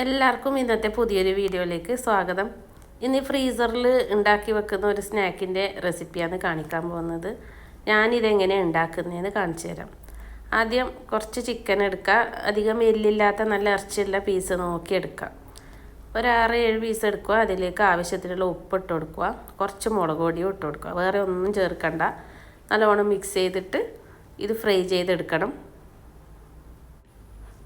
എല്ലാവർക്കും ഇന്നത്തെ പുതിയൊരു വീഡിയോയിലേക്ക് സ്വാഗതം. ഇന്ന് ഫ്രീസറിൽ ഉണ്ടാക്കി വെക്കുന്ന ഒരു സ്നാക്കിന്റെ റെസിപ്പിയാണ് കാണിക്കാൻ പോകുന്നത്. ഞാനിതെങ്ങനെ ഉണ്ടാക്കുന്നതെന്ന് കാണിച്ചു തരാം. ആദ്യം കുറച്ച് ചിക്കൻ എടുക്കുക. അധികം എല്ലില്ലാത്ത നല്ല ഇറച്ചിയുള്ള പീസ് നോക്കി എടുക്കുക. ഒരു ആറ് ഏഴ് പീസ് എടുക്കുക. അതിലേക്ക് ആവശ്യത്തിനുള്ള ഉപ്പ് ഇട്ട് കൊടുക്കുക. കുറച്ച് മുളക് പൊടിയും ഇട്ട് കൊടുക്കുക. വേറെ ഒന്നും ചേർക്കണ്ട. നല്ലവണ്ണം മിക്സ് ചെയ്തിട്ട് ഇത് ഫ്രൈ ചെയ്തെടുക്കണം.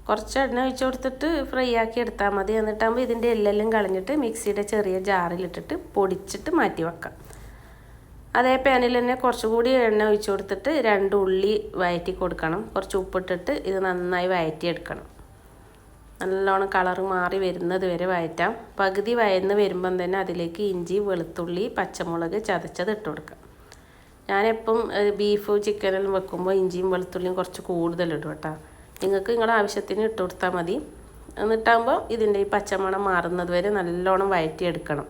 കുറച്ച് എണ്ണ ഒഴിച്ച് കൊടുത്തിട്ട് ഫ്രൈ ആക്കി എടുത്താൽ മതി. എന്നിട്ടാകുമ്പോൾ ഇതിന്റെ എല്ലെല്ലാം കളഞ്ഞിട്ട് മിക്സിയുടെ ചെറിയ ജാറിലിട്ടിട്ട് പൊടിച്ചിട്ട് മാറ്റി വെക്കാം. അതേ പാനിൽ തന്നെ കുറച്ചുകൂടി എണ്ണ ഒഴിച്ച് കൊടുത്തിട്ട് രണ്ട് ഉള്ളി വയറ്റി കൊടുക്കണം. കുറച്ച് ഉപ്പിട്ടിട്ട് ഇത് നന്നായി വയറ്റിയെടുക്കണം. നല്ലോണം കളറ് മാറി വരുന്നത് വരെ വയറ്റാം. പകുതി വയന്ന് വരുമ്പം തന്നെ അതിലേക്ക് ഇഞ്ചി വെളുത്തുള്ളി പച്ചമുളക് ചതച്ചത് ഇട്ട് കൊടുക്കാം. ഞാനെപ്പം ബീഫ് ചിക്കനെല്ലാം വെക്കുമ്പോൾ ഇഞ്ചിയും വെളുത്തുള്ളിയും കുറച്ച് കൂടുതലിടും കേട്ടോ. നിങ്ങൾക്ക് നിങ്ങളുടെ ആവശ്യത്തിന് ഇട്ട് കൊടുത്താൽ മതി. എന്നിട്ടാകുമ്പോൾ ഇതിന്റെ ഈ പച്ചമണം മാറുന്നത് വരെ നല്ലോണം വഴറ്റിയെടുക്കണം.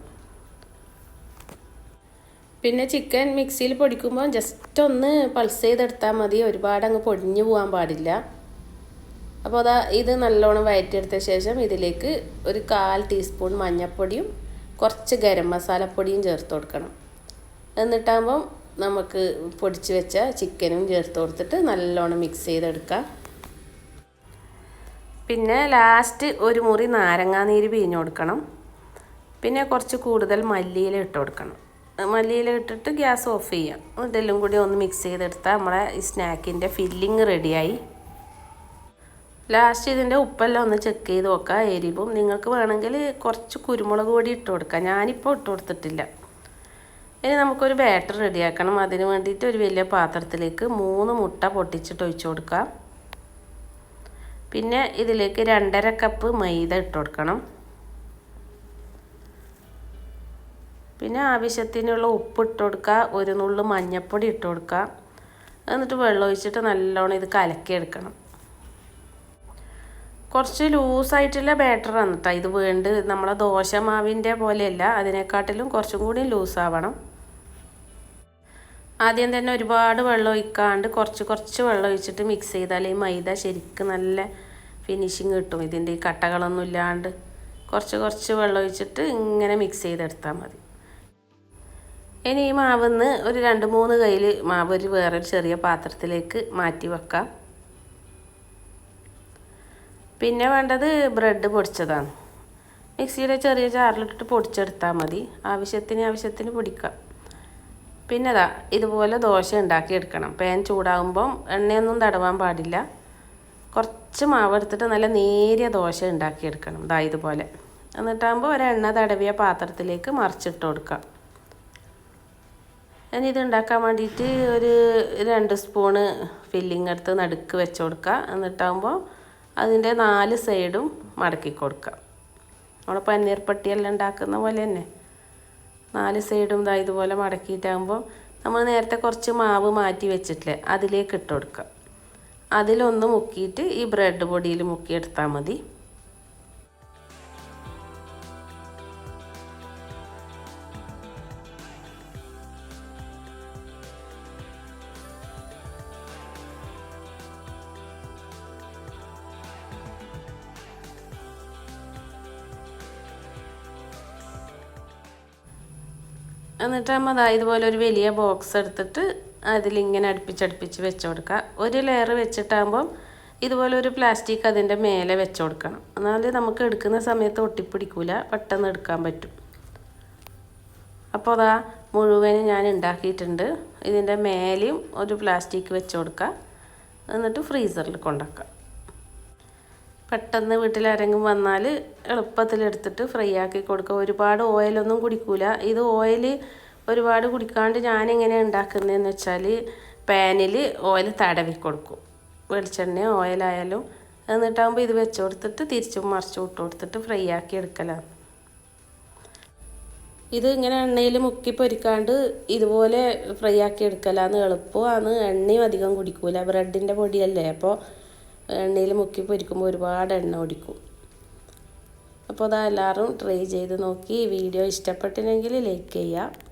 പിന്നെ ചിക്കൻ മിക്സിയിൽ പൊടിക്കുമ്പോൾ ജസ്റ്റ് ഒന്ന് പൾസ് ചെയ്തെടുത്താൽ മതി. ഒരുപാട് അങ്ങ് പൊടിഞ്ഞു പോകാൻ പാടില്ല. അപ്പോൾ അതാ ഇത് നല്ലോണം വഴറ്റിയെടുത്ത ശേഷം ഇതിലേക്ക് ഒരു കാൽ ടീസ്പൂൺ മഞ്ഞൾപ്പൊടിയും കുറച്ച് ഗരം മസാലപ്പൊടിയും ചേർത്ത് കൊടുക്കണം. എന്നിട്ടാകുമ്പം നമുക്ക് പൊടിച്ച് വെച്ച ചിക്കനും ചേർത്ത് കൊടുത്തിട്ട് നല്ലോണം മിക്സ് ചെയ്തെടുക്കാം. പിന്നെ ലാസ്റ്റ് ഒരു മുറി നാരങ്ങാനീര് പിഴിഞ്ഞ് കൊടുക്കണം പിന്നെ കുറച്ച് കൂടുതൽ മല്ലിയില ഇട്ട് കൊടുക്കണം മല്ലിയില ഇട്ടിട്ട് ഗ്യാസ് ഓഫ് ചെയ്യാം. ഇതെല്ലാം കൂടി ഒന്ന് മിക്സ് ചെയ്തെടുത്താൽ നമ്മളെ ഈ സ്നാക്കിന്റെ ഫില്ലിങ് റെഡിയായി ലാസ്റ്റ് ഇതിന്റെ ഉപ്പെല്ലാം ഒന്ന് ചെക്ക് ചെയ്ത് നോക്കാം. എരിവും നിങ്ങൾക്ക് വേണമെങ്കിൽ കുറച്ച് കുരുമുളക് പൊടി ഇട്ട് കൊടുക്കാം. ഞാനിപ്പോൾ ഇട്ട് കൊടുത്തിട്ടില്ല. ഇനി നമുക്കൊരു ബാറ്റർ റെഡിയാക്കണം അതിന് വേണ്ടിയിട്ട് ഒരു വലിയ പാത്രത്തിലേക്ക് മൂന്ന് മുട്ട പൊട്ടിച്ചിട്ട് ഒഴിച്ചു കൊടുക്കാം. പിന്നെ ഇതിലേക്ക് രണ്ടര കപ്പ് മൈദ ഇട്ട് കൊടുക്കണം പിന്നെ ആവശ്യത്തിനുള്ള ഉപ്പ് ഇട്ട് കൊടുക്കുക ഒരു നുള്ളു മഞ്ഞൾപ്പൊടി ഇട്ട് കൊടുക്കുക എന്നിട്ട് വെള്ളം ഒഴിച്ചിട്ട് നല്ലോണം ഇത് കലക്കിയെടുക്കണം. കുറച്ച് ലൂസായിട്ടുള്ള ബാറ്ററാണ് കേട്ടോ ഇത് വേണ്ട. നമ്മളെ ദോശമാവിന്റെ പോലെയല്ല. അതിനെക്കാട്ടിലും കുറച്ചും കൂടി ലൂസാവണം ആദ്യം തന്നെ ഒരുപാട് വെള്ളം ഒഴിക്കാണ്ട് കുറച്ച് കുറച്ച് വെള്ളം ഒഴിച്ചിട്ട് മിക്സ് ചെയ്താൽ ഈ മൈദ ശരിക്കും നല്ല ഫിനിഷിങ് കിട്ടും. ഇതിന്റെ ഈ കട്ടകളൊന്നും ഇല്ലാണ്ട് കുറച്ച് കുറച്ച് വെള്ളം ഒഴിച്ചിട്ട് ഇങ്ങനെ മിക്സ് ചെയ്തെടുത്താൽ മതി. ഇനി ഈ മാവിന്ന് ഒരു രണ്ട് മൂന്ന് കയ്യിൽ മാവ് ഒരു വേറൊരു ചെറിയ പാത്രത്തിലേക്ക് മാറ്റി വെക്കാം. പിന്നെ വേണ്ടത് ബ്രെഡ് പൊടിച്ചതാണ്. മിക്സിയുടെ ചെറിയ ജാറിലിട്ടിട്ട് പൊടിച്ചെടുത്താൽ മതി. ആവശ്യത്തിന് ആവശ്യത്തിന് പൊടിക്കാം. പിന്നെ അതാ ഇതുപോലെ ദോശ ഉണ്ടാക്കിയെടുക്കണം. പാൻ ചൂടാകുമ്പം എണ്ണയൊന്നും തടവാൻ പാടില്ല. കുറച്ച് മാവ് എടുത്തിട്ട് നല്ല നേരിയ ദോശ ഉണ്ടാക്കിയെടുക്കണം. ഇതാ ഇതുപോലെ. എന്നിട്ടാകുമ്പോൾ ഒരു എണ്ണ തടവിയ പാത്രത്തിലേക്ക് മറിച്ചിട്ട് കൊടുക്കാം. ഞാൻ ഇത് ഉണ്ടാക്കാൻ വേണ്ടിയിട്ട് ഒരു രണ്ട് സ്പൂണ് ഫില്ലിങ് എടുത്ത് നടുക്ക് വെച്ച് കൊടുക്കുക. എന്നിട്ടാകുമ്പോൾ അതിന്റെ നാല് സൈഡും മടക്കി കൊടുക്കുക. നമ്മൾ പന്നീർ പട്ടിയെല്ലാം ഉണ്ടാക്കുന്ന പോലെ തന്നെ. നാല് സൈഡും ഇതാ ഇതുപോലെ മടക്കിയിട്ടാകുമ്പോൾ നമ്മൾ നേരത്തെ കുറച്ച് മാവ് മാറ്റി വെച്ചിട്ടില്ലേ അതിലേക്ക് ഇട്ട് കൊടുക്കുക. അതിലൊന്ന് മുക്കിയിട്ട് ഈ ബ്രെഡ് പൊടിയിൽ മുക്കിയെടുത്താൽ മതി. എന്നിട്ട് നമ്മൾ ഇതുപോലെ ഒരു വലിയ ബോക്സ് എടുത്തിട്ട് അതിലിങ്ങനെ അടുപ്പിച്ചടുപ്പിച്ച് വെച്ച് കൊടുക്കുക. ഒരു ലെയർ വെച്ചിട്ടാകുമ്പം ഇതുപോലെ ഒരു പ്ലാസ്റ്റിക് അതിന്റെ മേലെ വെച്ച് കൊടുക്കണം. എന്നാലേ നമുക്ക് എടുക്കുന്ന സമയത്ത് ഒട്ടിപ്പിടിക്കില്ല പെട്ടെന്ന് എടുക്കാൻ പറ്റും. അപ്പോൾ അതാ മുഴുവനും ഞാൻ ഉണ്ടാക്കിയിട്ടുണ്ട്. ഇതിന്റെ മേലെയും ഒരു പ്ലാസ്റ്റിക് വെച്ച് കൊടുക്കുക. എന്നിട്ട് ഫ്രീസറിൽ കൊണ്ടുവയ്ക്കുക പെട്ടെന്ന് വീട്ടിൽ ആരെങ്കിലും വന്നാൽ എളുപ്പത്തിലെടുത്തിട്ട് ഫ്രൈ ആക്കി കൊടുക്കുക. ഒരുപാട് ഓയിലൊന്നും കുടിക്കൂല. ഇത് ഓയിൽ ഒരുപാട് കുടിക്കാണ്ട് ഞാൻ എങ്ങനെ ഉണ്ടാക്കുന്നതെന്ന് വെച്ചാൽ പാനിൽ ഓയിൽ തടവി കൊടുക്കും. വെളിച്ചെണ്ണ ഓയിലായാലും എന്നിട്ടാകുമ്പോൾ ഇത് വെച്ച് കൊടുത്തിട്ട് തിരിച്ചും മറിച്ചും ഇട്ട് കൊടുത്തിട്ട് ഫ്രൈ ആക്കി എടുക്കലാണ്. ഇത് ഇങ്ങനെ എണ്ണയിൽ മുക്കി പൊരിക്കാണ്ട് ഇതുപോലെ ഫ്രൈ ആക്കി എടുക്കലാന്ന് എളുപ്പമാണ്. എണ്ണയും അധികം കുടിക്കൂല. ബ്രെഡിന്റെ പൊടിയല്ലേ? അപ്പോൾ എണ്ണയിൽ മുക്കി പൊരിക്കുമ്പോൾ ഒരുപാട് എണ്ണ ഒടിക്കും അപ്പോൾ അതാ എല്ലാവരും ട്രൈ ചെയ്ത് നോക്കി. വീഡിയോ ഇഷ്ടപ്പെട്ടില്ലെങ്കിൽ ലൈക്ക് ചെയ്യുക